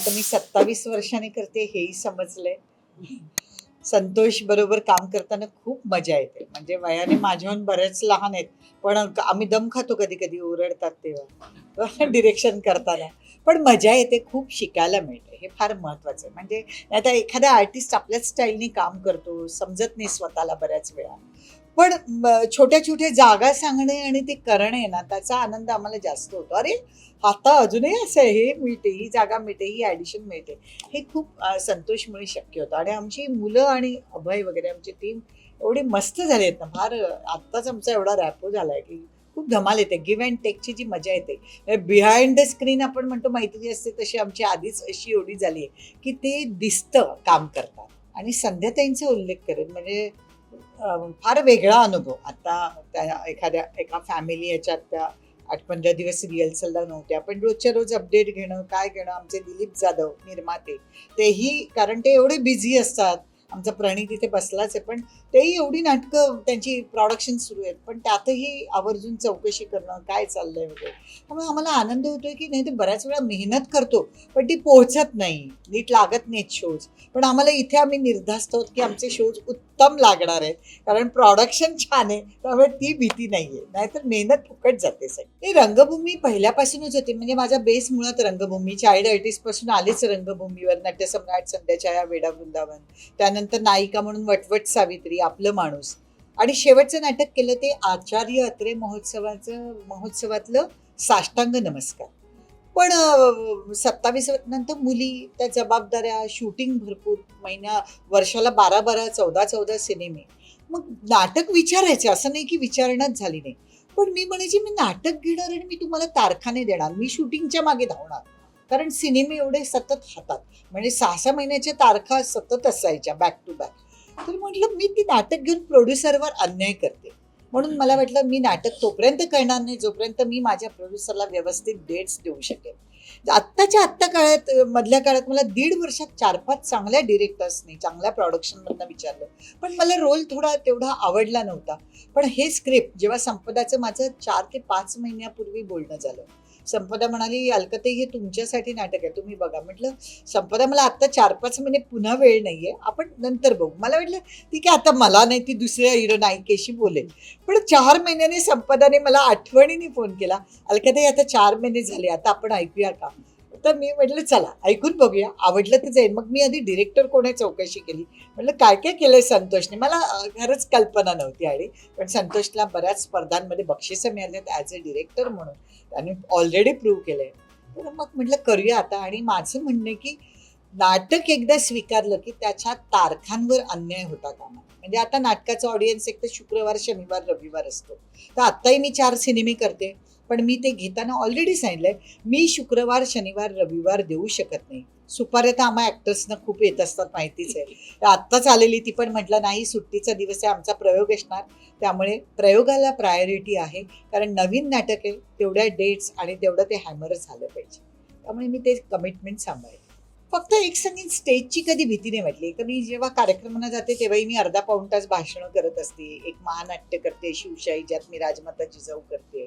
आता मी सत्तावीस वर्षांनी करते हेही समजलंय. संतोष बरोबर काम करताना खूप मजा येते. म्हणजे वयाने माझ्याहून बरेच लहान आहेत. पण आम्ही दम खातो कधी कधी ओरडतात तेव्हा. डिरेक्शन करताना. पण मजा येते खूप शिकायला मिळते. हे फार महत्वाचं आहे. म्हणजे आता एखादा आर्टिस्ट आपल्याच स्टाईलने काम करतो समजत नाही स्वतःला बऱ्याच वेळा. पण छोट्या छोट्या जागा सांगणे आणि ते करणे ना त्याचा आनंद आम्हाला जास्त होतो. अरे आता अजूनही असं आहे हे मिळते ही जागा मिळते ही ॲडिशन मिळते. हे खूप संतोषमुळे शक्य होतं. आणि आमची मुलं आणि अभय वगैरे आमची टीम एवढी मस्त झाली आहेत ना. फार आत्ताच आमचा एवढा रॅपो झाला आहे की खूप धमाल येते. गिव्ह अँड टेकची जी मजा येते. बिहाइंड द स्क्रीन आपण म्हणतो माहिती जी असते तशी आमची आधीच अशी एवढी झाली आहे की ते दिसतं काम करतात. आणि संध्याताईंचा उल्लेख करेन म्हणजे फार वेगळा अनुभव. आता त्या एखाद्या एका फॅमिली याच्यात त्या आठ पंधरा दिवस रिहर्सलला नव्हत्या पण रोजच्या रोज अपडेट घेणं काय घेणं आमचे दिलीप जाधव निर्माते तेही कारण ते एवढे बिझी असतात. आमचा प्रणित इथे बसलाच आहे पण तेही एवढी नाटकं त्यांची प्रॉडक्शन सुरू आहेत पण त्यातही आवर्जून चौकशी करणं काय चाललंय वगैरे. त्यामुळे आम्हाला आनंद होतोय की नाही ते बऱ्याच वेळा मेहनत करतो पण ती पोहोचत नाही नीट लागत नाहीत शोज पण आम्हाला इथे आम्ही निर्धास्त आहोत की आमचे शोज उत्तम लागणार आहेत कारण प्रॉडक्शन छान आहे त्यामुळे ती भीती नाहीये. नाहीतर मेहनत फुकट जाते सगळी. ही रंगभूमी पहिल्यापासूनच होती म्हणजे माझा बेस मुळात रंगभूमी चाइल्ड आर्टिस्टपासून आलेच रंगभूमीवर नाट्यसम्राट संध्याच्या वेडा वृंदावन त्यानंतर नायिका म्हणून वटवट सावित्री आपलं माणूस. आणि शेवटचं नाटक केलं ते आचार्य अत्रे महोत्सवाचं महोत्सवातलं साष्टांग नमस्कार. पण सत्तावीस नंतर मुली त्या जबाबदाऱ्या शूटिंग भरपूर महिन्या वर्षाला बारा बारा चौदा चौदा सिनेमे. मग नाटक विचारायचे असं नाही की विचारणाच झाली नाही. पण मी म्हणायची मी नाटक घेणार आणि मी तुम्हाला तारखाने देणार. मी शूटिंगच्या मागे धावणार. कारण सिनेमे एवढे सतत हातात. म्हणजे सहा सहा महिन्याच्या तारखा सतत असायच्या बॅक टू बॅक तर म्हटलं मी ती नाटक घेऊन प्रोड्युसरवर अन्याय करते. म्हणून मला वाटलं मी नाटक तोपर्यंत करणार नाही जोपर्यंत मी माझ्या प्रोड्युसरला व्यवस्थित डेट्स देऊ शकेन. आत्ताच्या आत्ता काळात मधल्या काळात मला दीड वर्षात चार पाच चांगल्या डिरेक्टर्सनी चांगल्या प्रॉडक्शनमधनं विचारलं. पण मला रोल थोडा तेवढा आवडला नव्हता. पण हे स्क्रिप्ट जेव्हा संपदाचं माझं चार ते पाच महिन्यापूर्वी बोलणं झालं संपदा म्हणाली अलकते हे तुमच्यासाठी नाटक आहे. तुम्ही बघा. म्हटलं संपदा मला आत्ता चार पाच महिने पुन्हा वेळ नाहीये. आपण नंतर बघू. मला वाटलं ठीक आहे आता मला नाही ती दुसऱ्या हिरो नायिकेशी बोलेल. पण चार महिन्याने संपदाने मला आठवणीने फोन केला. अलकते आता चार महिने झाले आता आपण ऐकूया का? तर मी म्हटलं चला ऐकून बघूया. आवडलं तर जाईल मग मी आधी डिरेक्टर कोणी चौकशी केली. म्हटलं काय काय केलंय संतोषने? मला खरंच कल्पना नव्हती आणि पण संतोषला बऱ्याच स्पर्धांमध्ये बक्षिसं मिळाली ॲज अ डिरेक्टर म्हणून. त्याने ऑलरेडी प्रूव्ह केलंय. तर मग म्हटलं करूया आता. आणि माझं म्हणणं आहे की नाटक एकदा स्वीकारलं की त्याच्या तारखांवर अन्याय होता कामा. म्हणजे आता नाटकाचा ऑडियन्स एक तर शुक्रवार शनिवार रविवार असतो. तर आत्ताही मी चार सिनेमे करते. पण मी ते घेताना ऑलरेडी सांगितलंय मी शुक्रवार शनिवार रविवार देऊ शकत नाही. सुपाऱ्या तर आम्हा ॲक्टर्सना खूप येत असतात माहितीच आहे. आत्ताच आलेली ती पण म्हटलं नाही सुट्टीचा दिवस आहे आमचा प्रयोग असणार. त्यामुळे प्रयोगाला प्रायोरिटी आहे कारण नवीन नाटक आहे तेवढ्या डेट्स आणि तेवढं ते हॅमर झालं पाहिजे. त्यामुळे मी ते कमिटमेंट सांभाळते फक्त एक सांगेन स्टेजची कधी भीती नाही वाटली. तर मी जेव्हा कार्यक्रमांना जाते तेव्हाही मी अर्धा पाऊण तास भाषणं करत असते. एक महानाट्य करते शिवशाही ज्यात मी राजमाता जिजाऊ करते.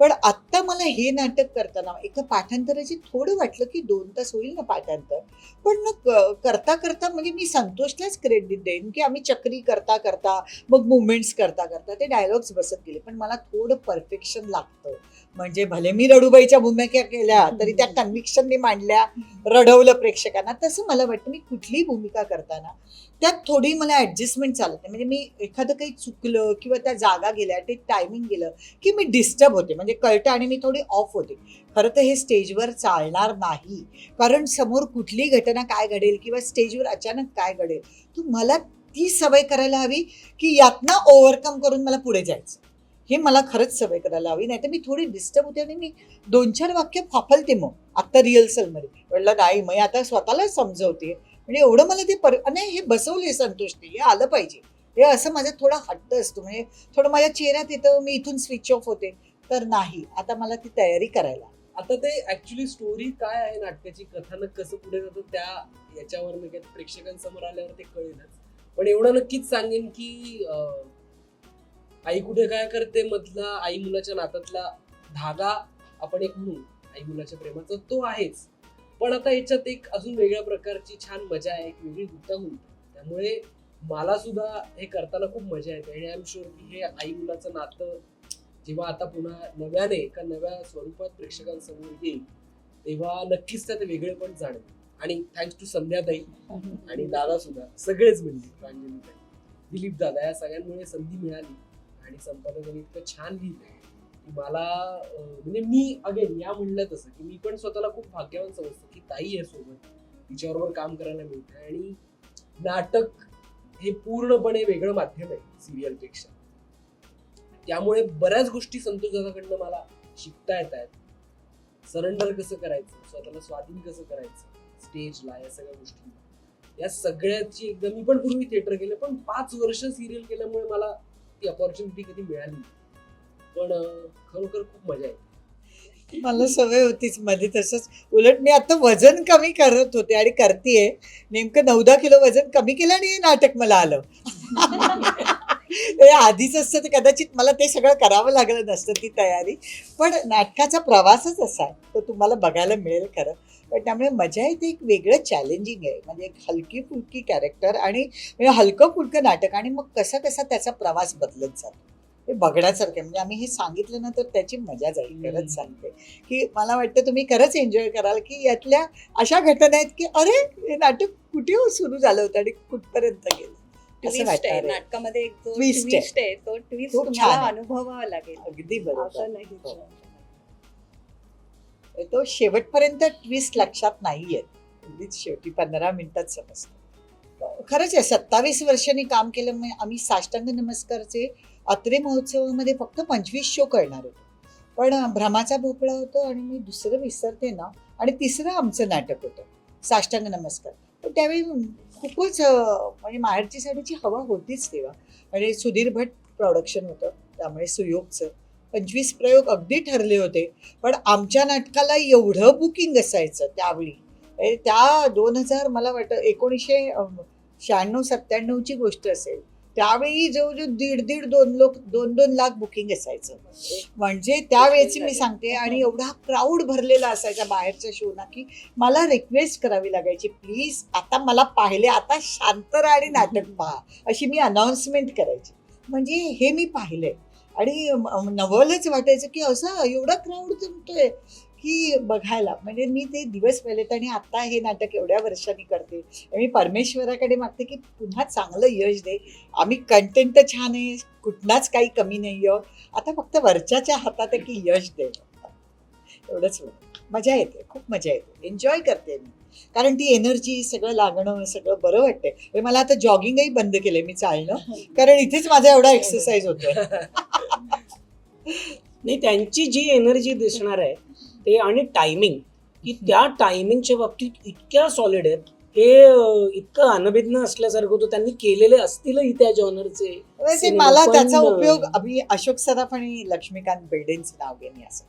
पण आत्ता मला हे नाटक करताना एका पाठांतराची थोडं वाटलं की दोन तास होईल ना पाठांतर. पण ना करता करता म्हणजे मी संतोषलाच क्रेडिट देईन की आम्ही चक्री करता करता मग मुवमेंट्स करता करता ते डायलॉग्स बसत गेले. पण मला थोडं परफेक्शन लागतं. म्हणजे भले मी रडूबाईच्या भूमिका केल्या तरी त्या कन्व्हिक्शनने मांडल्या रडवलं प्रेक्षकांना तसं मला वाटतं मी कुठलीही भूमिका करताना त्यात थोडी मला ॲडजस्टमेंट चालत नाही. म्हणजे मी एखादं काही चुकलं किंवा त्या जागा गेल्या ते टायमिंग गेलं की मी डिस्टर्ब होते. म्हणजे कळतं आणि मी थोडी ऑफ होते. खरं तर हे स्टेजवर चालणार नाही. कारण समोर कुठली घटना काय घडेल किंवा स्टेजवर अचानक काय घडेल तू मला ती सवय करायला हवी की यातनं ओव्हरकम करून मला पुढे जायचं. हे मला खरंच सवय करायला हवी. नाही तर मी थोडी डिस्टर्ब होते आणि मी दोन चार वाक्य फाफलते मग आत्ता रिहर्सलमध्ये म्हटलं नाही मग आता स्वतःला समजवते. म्हणजे एवढं मला ते पर नाही हे बसवले संतुष्टी हे आलं पाहिजे. हे असं माझा थोडा हट्ट असतो. म्हणजे थोडं माझ्या चेहऱ्यात येतं मी इथून स्विच ऑफ होते. तर नाही. आता मला ती तयारी करायला. आता ते ऍक्च्युली स्टोरी काय आहे नाटकाची? कथानक कसं पुढे जातं त्या याच्यावर मी प्रेक्षकांसमोर आल्यावर ते कळेलच. पण एवढं नक्कीच सांगेन की आई कुठे काय करते मधला आई मुलाच्या नातातला धागा आपण एक म्हणू आई मुलाच्या प्रेमाचा तो आहेच. पण आता याच्यात एक अजून वेगळ्या प्रकारची छान मजा आहे एक वेगळी गुंतागुंत त्यामुळे मला सुद्धा हे करताना खूप मजा येते. आणि आय एम शुअर की हे आई मुलाचं नातं जेव्हा आता पुन्हा नव्याने एका नव्या स्वरूपात प्रेक्षकांसमोर येईल तेव्हा नक्कीच त्यात वेगळे पण जाणवेल. आणि थँक्स टू संध्याताई आणि दादा सुद्धा सगळेच म्हणजे प्रांजलीताई दिलीप दादा या सगळ्यांमुळे संधी मिळाली आणि संपादकांनी इतकं छान लिहिलंय की मला म्हणजे मी अगेन या म्हणलं तसं की मी पण स्वतःला खूप भाग्यवान समजतो की ताई आहे सोबत तिच्याबरोबर काम करायला मिळतं आणि नाटक हे पूर्णपणे वेगळं माध्यम आहे सिरियलपेक्षा त्यामुळे बऱ्याच गोष्टी संतोष दादाकडनं मला शिकता येत आहेत. सरेंडर कसं करायचं? स्वतःला स्वाधीन कसं करायचं? स्टेजला या सगळ्या गोष्टी या सगळ्याची एकदम मी पण पूर्वी थिएटर केलं पण पाच वर्ष सिरियल केल्यामुळे मला ती अपॉर्च्युनिटी कधी मिळाली नाही. पण खरोखर खूप मजा येते. मला सवय होतीच मध्ये तसंच. उलट मी आता वजन कमी करत होते आणि करतेय. नेमकं नऊ दहा किलो वजन कमी केलं आणि हे नाटक मला आलं. आधीच असतं तर कदाचित मला ते सगळं करावं लागलं नसतं ती तयारी. पण नाटकाचा प्रवासच असा आहे तो तुम्हाला बघायला मिळेल खरं. पण त्यामुळे मजा येते एक वेगळं चॅलेंजिंग आहे. म्हणजे एक हलकी फुलकी कॅरेक्टर आणि म्हणजे हलकं फुलकं नाटक आणि मग कसा कसा त्याचा प्रवास बदलत जातो. हे बघण्यासारखं. म्हणजे आम्ही हे सांगितलं ना तर त्याची मजा जाईल खरंच सांगते. की मला वाटतं तुम्ही खरंच एन्जॉय कराल की यातल्या अशा घटना आहेत की अरे हे नाटक कुठे सुरू झालं होतं आणि कुठपर्यंत गेलं? ट्विस्ट आहे. नाटकामध्ये एक जो. ट्विस्ट आहे तो ट्विस्ट तुम्हाला. अनुभवावा लागेल अगदी बरोबर नाही हो. तो शेवटपर्यंत ट्विस्ट लक्षात नाहीये अगदीच शेवटी पंधरा मिनिटात समजतो खरंच आहे सत्तावीस वर्षांनी काम केलं म्हणजे आम्ही साष्टांग नमस्कारचे अत्रे महोत्सवामध्ये फक्त पंचवीस शो करणार होतो पण भ्रमाचा भोपळा होतो आणि मी दुसरं विसरते ना आणि तिसरं आमचं नाटक होतं साष्टांग नमस्कार पण त्यावेळी खूपच म्हणजे माहेरची साडीची हवा होतीच तेव्हा. आणि सुधीर भट प्रोडक्शन होतं. त्यामुळे सुयोगचं. पंचवीस प्रयोग अगदी ठरले होते. पण आमच्या नाटकाला एवढं बुकिंग असायचं त्यावेळी. म्हणजे त्या दोन हजार मला वाटतं एकोणीसशे शहाण्णव सत्त्याण्णवची गोष्ट असेल. त्यावेळी जवळजवळ दीड दीड दोन लोक दोन दोन लाख बुकिंग असायचं. म्हणजे त्यावेळेची मी सांगते आणि एवढा क्राऊड भरलेला असायचा बाहेरच्या शोना की मला रिक्वेस्ट करावी लागायची. प्लीज आता मला पाहिले आता शांत राहा आणि नाटक पहा. अशी मी अनाऊन्समेंट करायची. म्हणजे हे मी पाहिलंय. आणि नवलच वाटायचं की असं एवढा क्राऊड जमतोय. की बघायला म्हणजे मी ते दिवस पाहिलेत आणि आता हे नाटक एवढ्या वर्षांनी करते. मी परमेश्वराकडे मागते की पुन्हा चांगलं यश दे. आम्ही कंटेंट छान आहे कुठलाच काही कमी नाही आहे आता फक्त वरच्याच्या हातात आहे की यश दे. एवढंच मजा येते खूप मजा येते. एन्जॉय करते मी. कारण ती एनर्जी सगळं लागणं सगळं बरं वाटतंय. म्हणजे मला आता जॉगिंगही बंद केलंय मी चालणं कारण इथेच माझा एवढा एक्सरसाइज होतोय. नाही त्यांची जी एनर्जी दिसणार आहे ते आणि टायमिंग की त्या टायमिंगच्या बाबतीत इतक्या सॉलिड आहेत. हे इतकं अनभिज्ञ असल्यासारखं होतं. त्यांनी केलेले असतीलही त्या जॉनरचे मला त्याचा उपयोग आम्ही अशोक सराफ आणि लक्ष्मीकांत बेर्डेंचं नाव घेणे असं.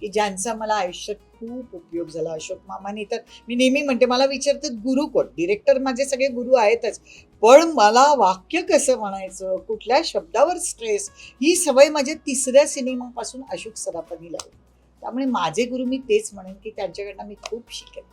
की ज्यांचा मला आयुष्यात खूप उपयोग झाला. अशोक मामाने तर मी नेहमी म्हणते मला विचारतात गुरु कोण? डिरेक्टर माझे सगळे गुरु आहेतच. पण मला वाक्य कसं म्हणायचं? कुठल्या शब्दावर स्ट्रेस ही सवय माझ्या तिसऱ्या सिनेमापासून अशोक सराफांनी लावली. त्यामुळे माझे गुरु मी तेच म्हणेन की त्यांच्याकडनं मी खूप शिकेन.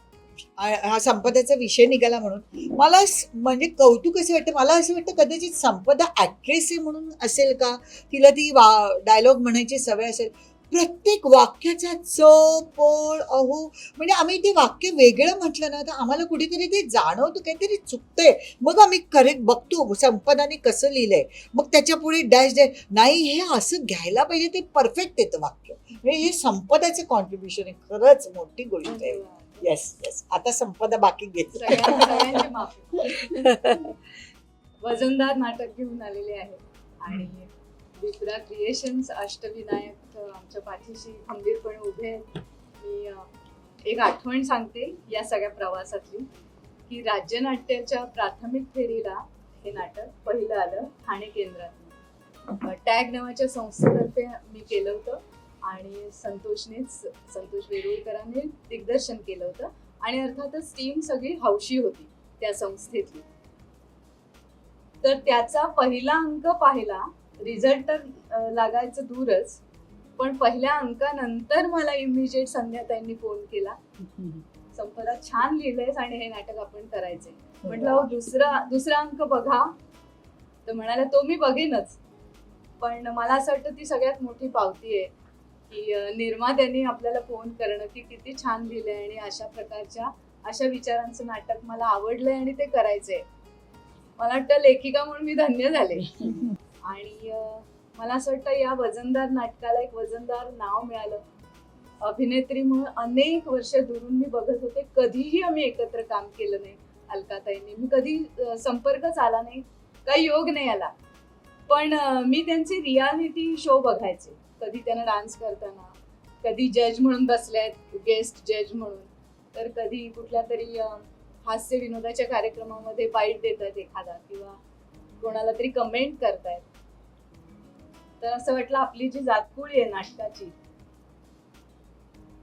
हा संपदाचा विषय निघाला म्हणून. मला म्हणजे कौतुक असं वाटतं मला असं वाटतं कदाचित संपदा ॲक्ट्रेस आहे म्हणून असेल का? तिला ती वा डायलॉग म्हणायची सवय असेल. प्रत्येक वाक्याचा च पळ अहो म्हणजे आम्ही ते वाक्य वेगळं म्हटलं ना तर आम्हाला कुठेतरी ते जाणवतं काहीतरी चुकतंय. मग आम्ही करेक्ट बघतो संपदाने कसं लिहिलंय. मग त्याच्या पुढे डॅश डॅश नाही हे असं घ्यायला पाहिजे ते परफेक्ट येतं वाक्य. म्हणजे हे संपदाचं कॉन्ट्रीब्युशन आहे खरंच मोठी गोष्ट आहे. येस येस आता संपदा बाकी घेत वजनदार नाटक घेऊन आलेले आहे. आणि विप्रा क्रिएशन्स अष्टविनायक आमच्या पाठीशी खंबीरपणे उभे आहेत. मी एक आठवण सांगते या सगळ्या प्रवासातली. की राज्यनाट्याच्या प्राथमिक फेरीला हे नाटक पहिलं आलं ठाणे केंद्रात टॅग नावाच्या संस्थेतर्फे मी केलं होतं आणि संतोषनेच संतोष वेरुळकरांनी दिग्दर्शन केलं होतं. आणि अर्थातच टीम सगळी हौशी होती त्या संस्थेतली. तर त्याचा पहिला अंक पाहिला रिझल्ट तर लागायचं दूरच पण पहिल्या अंकानंतर मला इमिजिएट संध्याताईंनी फोन केला. संपदा छान लिहिलंयस आणि हे नाटक आपण करायचंय. म्हटलं "अहो, दुसरा दुसरा अंक बघा. तर म्हणाला तो मी बघेनच. पण मला असं वाटतं ती सगळ्यात मोठी पावती आहे. की निर्मात्यांनी आपल्याला फोन करणं की किती छान लिहिलंय आणि अशा प्रकारच्या अशा विचारांचं नाटक मला आवडलंय आणि ते करायचंय. मला वाटतं लेखिका म्हणून मी धन्य झाले. आणि मला असं वाटतं या वजनदार नाटकाला एक वजनदार नाव मिळालं. अभिनेत्री म्हणून अनेक वर्ष दुरून मी बघत होते. कधीही आम्ही एकत्र काम केलं नाही अलकाताईंनी. मी कधी संपर्कच आला नाही काही योग नाही आला. पण मी त्यांचे रियालिटी शो बघायचे. कधी त्यांना डान्स करताना कधी जज म्हणून बसले आहेत गेस्ट जज म्हणून. तर कधी कुठल्या तरी हास्य विनोदाच्या कार्यक्रमामध्ये बाईट देत आहेत एखादा किंवा कोणाला तरी कमेंट करतायत. तर असं वाटलं आपली जी जातकुळी आहे नाटकाची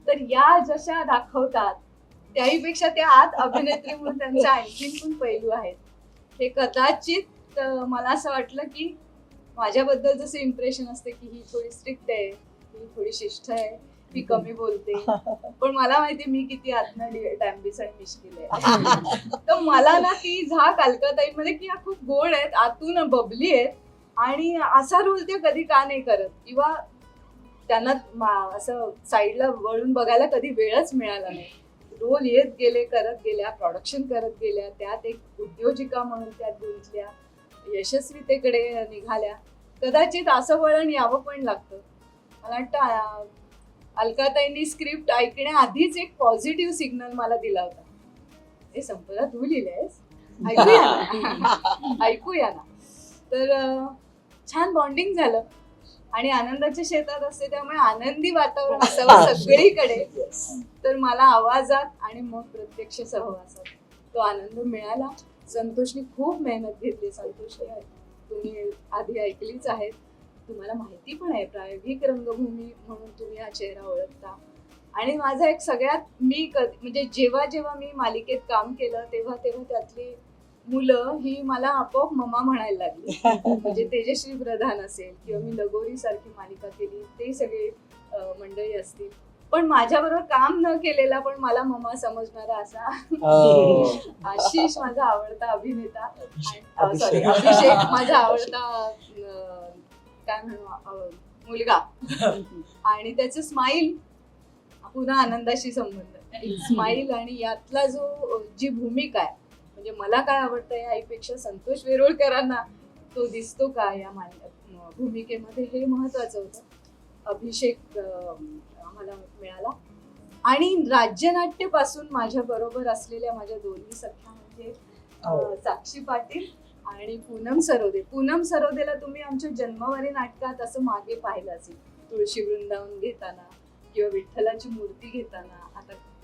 तर या जशा दाखवतात त्याहीपेक्षा त्या आत अभिनेत्री म्हणून त्यांचे आणखीन पण पैलू आहेत. हे कदाचित मला असं वाटलं की माझ्याबद्दल जसं इम्प्रेशन असते की ही थोडी स्ट्रिक्ट आहे ही थोडी शिष्ट आहे ही कमी बोलते. पण मला माहिती मी किती आतनं डॅम्बिस आणि मिश्किल आहे तर मला ना ती झाक अलकाताईमध्ये की या खूप गोड आहेत आतून बबली आहेत आणि असा रोल त्या कधी का नाही करत. किंवा त्यांना मा- असं साईडला वळून बघायला कधी वेळच मिळाला नाही. रोल येत गेले करत गेल्या प्रोडक्शन करत गेल्या त्यात एक उद्योजिका म्हणून त्यात गुंतल्या यशस्वीतेकडे निघाल्या. कदाचित असं वळण यावं पण लागतं. मला वाटतं अलकाताईंनी स्क्रिप्ट ऐकण्याआधीच एक पॉझिटिव्ह सिग्नल मला दिला होता. हे संपदा तू लिहिलंयस? ऐकूया ना. ऐकूया ना. तर छान बॉन्डिंग झालं. आणि आनंदाच्या शेतात असते त्यामुळे आनंदी वातावरण असावं सगळीकडे. तर मला आवाजात आणि मग प्रत्यक्ष सहवासात तो आनंद मिळाला. संतोषने खूप मेहनत घेतली. संतोषने तुम्ही आधी ऐकलीच आहेत. तुम्हाला माहिती पण आहे प्रायोगिक रंगभूमी म्हणून तुम्ही हा चेहरा ओळखता. आणि माझा एक सगळ्यात मी कधी म्हणजे जेव्हा जेव्हा मी मालिकेत काम केलं तेव्हा तेव्हा त्यातली मुलं ही मला आपोआप ममा म्हणायला लागली. म्हणजे तेजश्री प्रधान असेल किंवा मी लगोरी सारखी मालिका केली ते सगळे मंडळी असतील. पण माझ्याबरोबर काम न केलेला पण मला ममा समजणारा असा हो. आशिष माझा आवडता अभिनेता. सॉरी अभिषेक माझा आवडता काय म्हणू मुलगा. आणि त्याचं स्माईल पुन्हा आनंदाशी संबंध. स्माईल आणि यातला जो जी भूमिका आहे म्हणजे मला काय आवडतं या आईपेक्षा संतोष वेरुळकरांना तो दिसतो का या भूमिकेमध्ये हे महत्वाचं होतं. अभिषेक आम्हाला मिळाला. आणि राज्यनाट्यपासून माझ्या बरोबर असलेल्या माझ्या दोन्ही सख्या म्हणजे अं, साक्षी पाटील आणि पूनम सरोदे. पूनम सरोदेला तुम्ही आमच्या जन्मवारी नाटकात असं मागे पाहिलं असेल. तुळशी वृंदावन घेताना किंवा विठ्ठलाची मूर्ती घेताना.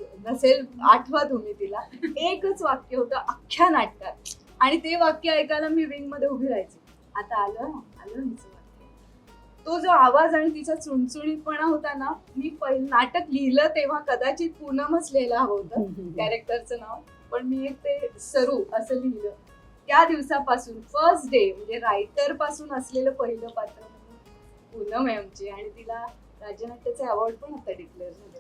नसेल आठवा तुम्ही तिला. एकच वाक्य होतं अख्ख्या नाटकात. आणि ते वाक्य ऐकायला मी विंगमध्ये उभी राहायचे. आता आलं आलं हिचं वाक्य. तो जो आवाज आणि तिचा चुणचुणीतपणा होता ना मी पहिलं नाटक लिहिलं तेव्हा कदाचित पूनमच लिहायला हवं होतं. कॅरेक्टरचं नाव. पण मी एक ते सरू असं लिहिलं. त्या दिवसापासून फर्स्ट डे म्हणजे रायटरपासून असलेलं पहिलं पात्र म्हणून पूनम आहे आमची. आणि तिला राज्यनाट्याचे अवॉर्ड पण आता डिक्लेअर आहे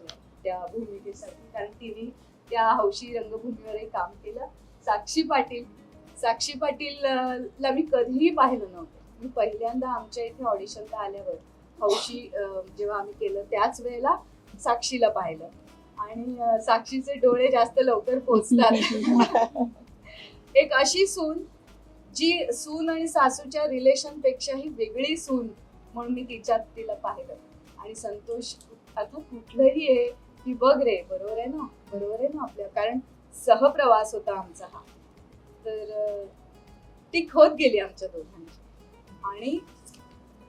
त्या भूमिकेसाठी. कारण तिने त्या हौशी रंगभूमीवरही काम केलं. साक्षी पाटील साक्षी पाटील ला मी कधीही पाहिलं नव्हतं. मी पहिल्यांदा आमच्या इथे ऑडिशनला आल्यावर हौशी जेव्हा आम्ही केलं त्याच वेळेला साक्षीला पाहिलं. आणि साक्षीचे डोळे जास्त लवकर पोचतात. एक अशी सून जी सून आणि सासूच्या रिलेशन पेक्षाही वेगळी सून म्हणून मी तिच्यात तिला पाहिलं. आणि संतोष अर्थात कुठलंही आहे की बघ रे बरोबर आहे ना? बरोबर आहे ना आपल्या? कारण सहप्रवास होता आमचा हा. तर ती खोत गेली आमच्या दोघांची. आणि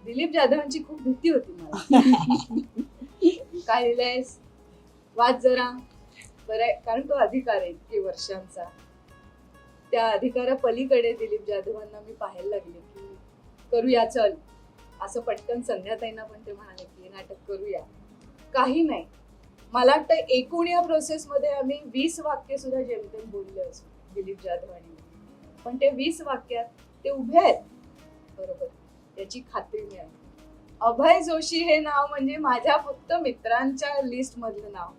दिलीप जाधवांची खूप भीती होती मला. काय लिहिलंयस? वाच जरा. बरं कारण तो अधिकार आहे इतके वर्षांचा. त्या अधिकारा पलीकडे दिलीप जाधवांना मी पाहायला लागले की करूया चल. असं पटकन संध्याताईंना पण ते म्हणाले की नाटक करूया. काही नाही. मला वाटतं एकूण या प्रोसेसमध्ये आम्ही वीस वाक्य सुद्धा जेमतेम बोलले असू दिलीप जाधव आणि पण ते वीस वाक्यात ते उभे आहेत. बरोबर. याची खात्री मिळाली. अभय जोशी हे नाव म्हणजे माझ्या फक्त मित्रांच्या लिस्ट मधलं नाव.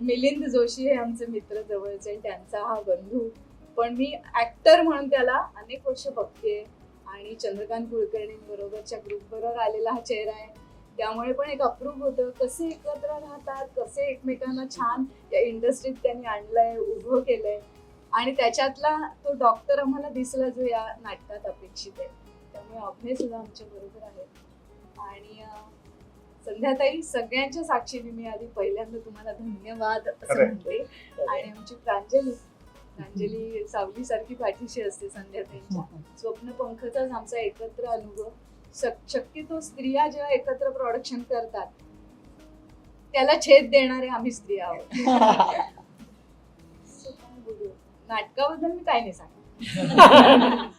मिलिंद जोशी हे आमचे मित्र जवळचे त्यांचा हा बंधू. पण मी ऍक्टर म्हणून त्याला अनेक वर्ष बघते. आणि चंद्रकांत कुलकर्णी बरोबरच्या ग्रुप बरोबर आलेला हा चेहरा आहे. त्यामुळे पण एक अप्रूप होतं. कसे एकत्र राहतात कसे एकमेकांना छान या इंडस्ट्रीत त्यांनी आणलंय उभं केलंय. आणि त्याच्यातला तो डॉक्टर आम्हाला दिसला जो या नाटकात अपेक्षित आहे. त्यामुळे अभय सुद्धा आमच्या बरोबर आहे. आणि संध्याताई सगळ्यांच्या साक्षीने मी आधी पहिल्यांदा तुम्हाला धन्यवाद असं. म्हणते. आणि आमची प्रांजली प्रांजली सावली सारखी पाठीशी असते संध्याताईंच्या. स्वप्न पंखचाच आमचा एकत्र अनुभव. शक्यतो स्त्रिया जेव्हा एकत्र प्रोडक्शन करतात त्याला छेद देणारे आम्ही स्त्रिया आहोत? नाटकाबद्दल मी काय नाही सांगणार